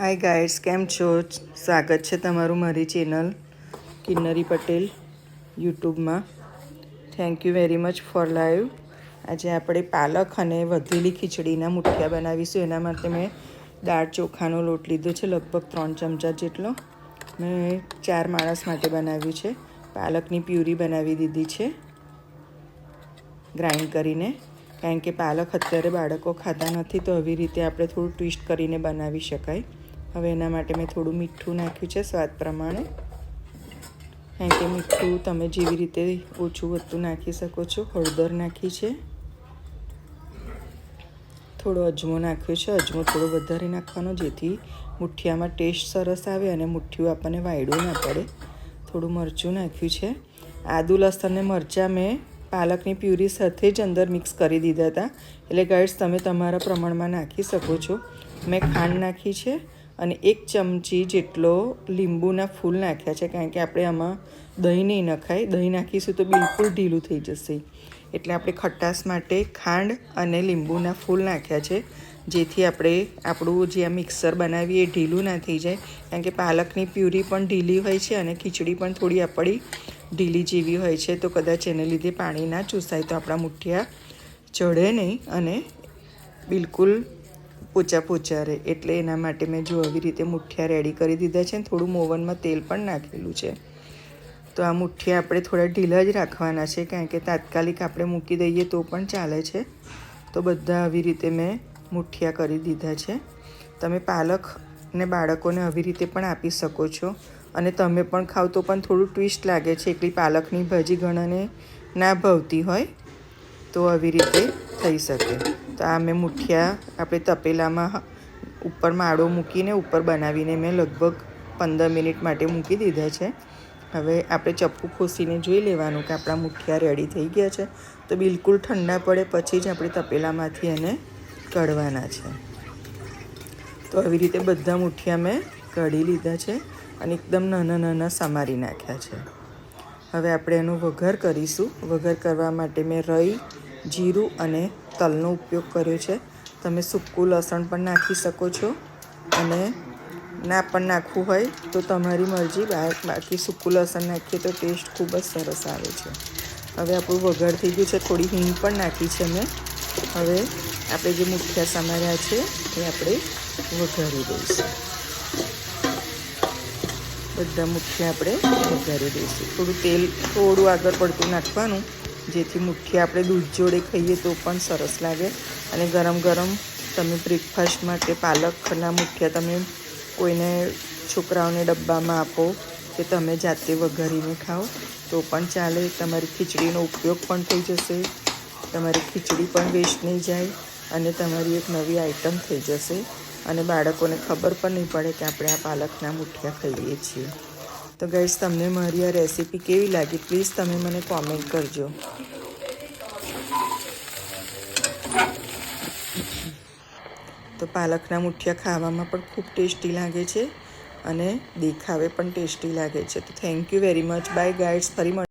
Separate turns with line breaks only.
હાય guides કેમ છો? સ્વાગત છે તમારું મારી ચેનલ કિન્નરી પટેલ યુટ્યુબમાં. Thank you very much for live આજે આપણે પાલક અને વધેલી ખીચડીના મુઠિયા બનાવીશું. એના માટે મેં દાળ ચોખાનો લોટ લીધો છે, લગભગ ત્રણ ચમચા જેટલો. મેં ચાર માણસ માટે બનાવ્યું છે. પાલકની પ્યુરી બનાવી દીધી છે, ગ્રાઇન્ડ કરીને. કારણ કે પાલક અત્યારે બાળકો ખાતા નથી, તો આવી રીતે આપણે થોડું ટ્વિસ્ટ કરીને બનાવી શકાય. હવે એના માટે મેં થોડું મીઠું નાખ્યું છે સ્વાદ પ્રમાણે. કારણ કે મીઠું તમે જેવી રીતે ઓછું વધતું નાખી શકો છો, હળદર નાખી છે. થોડો અજમો નાખ્યો છે. અજમો થોડો વધારે નાખવાનો, જેથી મુઠિયામાં ટેસ્ટ સરસ આવે અને મુઠ્ઠીઓ આપણને વાયડું ના પડે. થોડું મરચું નાખ્યું છે. આદુ, લસણ ને મરચાં મેં પાલકની પ્યુરી સાથે જ અંદર મિક્સ કરી દીધા હતા. એટલે ગાઈડ્સ તમે તમારા પ્રમાણમાં નાખી શકો છો. મેં ખાંડ નાખી છે. અને એક ચમચી જેટલો લીંબુના ફૂલ નાખ્યા છે, કારણ કે આપણે આમાં દહીં નહીં નખાય. દહીં નાખીશું તો બિલકુલ ઢીલું થઈ જશે. એટલે આપણે ખટાશ માટે ખાંડ અને લીંબુના ફૂલ નાખ્યા છે, જેથી આપણે આપણું જે આ મિક્સર બનાવીએ એ ઢીલું ના થઈ જાય. કારણ કે પાલકની પ્યુરી પણ ઢીલી હોય છે અને ખીચડી પણ થોડી આપણી ઢીલી જેવી હોય છે, તો કદાચ એને લીધે પાણી ના ચૂસાય. તો આપણા મુઠિયા ચડે નહીં અને બિલકુલ પોચા પોચા રહે. એટલે એના માટે મેં જો આવી રીતે મુઠિયા રેડી કરી દીધા છે ને, થોડું મોવનમાં તેલ પણ નાખેલું છે. તો આ મુઠ્ઠિયા આપણે થોડા ઢીલા જ રાખવાના છે, કારણ કે તાત્કાલિક આપણે મૂકી દઈએ તો પણ ચાલે છે. તો બધા આવી રીતે મેં મુઠ્ઠિયા કરી દીધા છે. તમે પાલક ને બાળકોને આવી રીતે પણ આપી શકો છો. અને તમે પણ ખાવ તો પણ થોડું ટ્વિસ્ટ લાગે છે, એકલી પાલકની ભાજી ઘણાને ના ભાવતી હોય. તો આવી રીતે થઈ શકે. તો આ મેં મુઠિયા આપણે તપેલામાં ઉપર માળો મૂકીને ઉપર બનાવીને મેં લગભગ પંદર મિનિટ માટે મૂકી દીધા છે. હવે આપણે ચપ્પુ ખોસીને જોઈ લેવાનું કે આપણા મુઠિયા રેડી થઈ ગયા છે. તો બિલકુલ ઠંડા પડે પછી જ આપણે તપેલામાંથી એને કાઢવાના છે. તો આવી રીતે બધા મુઠિયા મેં કાઢી લીધા છે અને એકદમ નાના નાના સમારી નાખ્યા છે. હવે આપણે એનો વઘાર કરીશું. વઘાર કરવા માટે મેં રઈ જીરું અને તલનો ઉપયોગ કર્યો છે. તમે સૂકું લસણ પણ નાખી શકો છો. અને ના પણ નાખવું હોય તો તમારી મરજી બાકી સૂકું લસણ નાખીએ તો ટેસ્ટ ખૂબ જ સરસ આવે છે. હવે આપણું વઘાર થઈ ગયું છે. થોડી હિંગ પણ નાખી છે મેં. હવે આપણે જે મુઠિયા સમાર્યા છે એ આપણે વઘારી દઈશું. બધા મુઠિયા આપણે વઘારી દઈશું. થોડું તેલ, થોડું આગળ પડતું નાખવાનું. જેથી મુઠ્ઠી આપણે દૂધ જોડે ખાઈએ તો પણ સરસ લાગે. અને ગરમ ગરમ તમે બ્રેકફાસ્ટ માટે પાલકના મુઠ્ઠિયા તમે કોઈને છોકરાઓને ડબ્બામાં આપો કે તમે જાતે વઘારીને ખાઓ, તો પણ ચાલે. તમારી ખીચડીનો ઉપયોગ પણ થઈ જશે, તમારી ખીચડી પણ વેસ્ટ નહીં જાય અને તમારી એક નવી આઈટમ થઈ જશે. અને બાળકોને ખબર પણ નહીં પડે કે આપણે આ પાલકના મુઠિયા ખાઈએ છીએ. તો ગાઈઝ તમને મારી આ રેસીપી કેવી લાગી? પ્લીઝ તમે મને કોમેન્ટ કરજો. તો પાલકના મુઠિયા ખાવામાં પણ ખૂબ ટેસ્ટી લાગે છે અને દેખાવે પણ ટેસ્ટી લાગે છે. તો thank you very much bye guys ફરી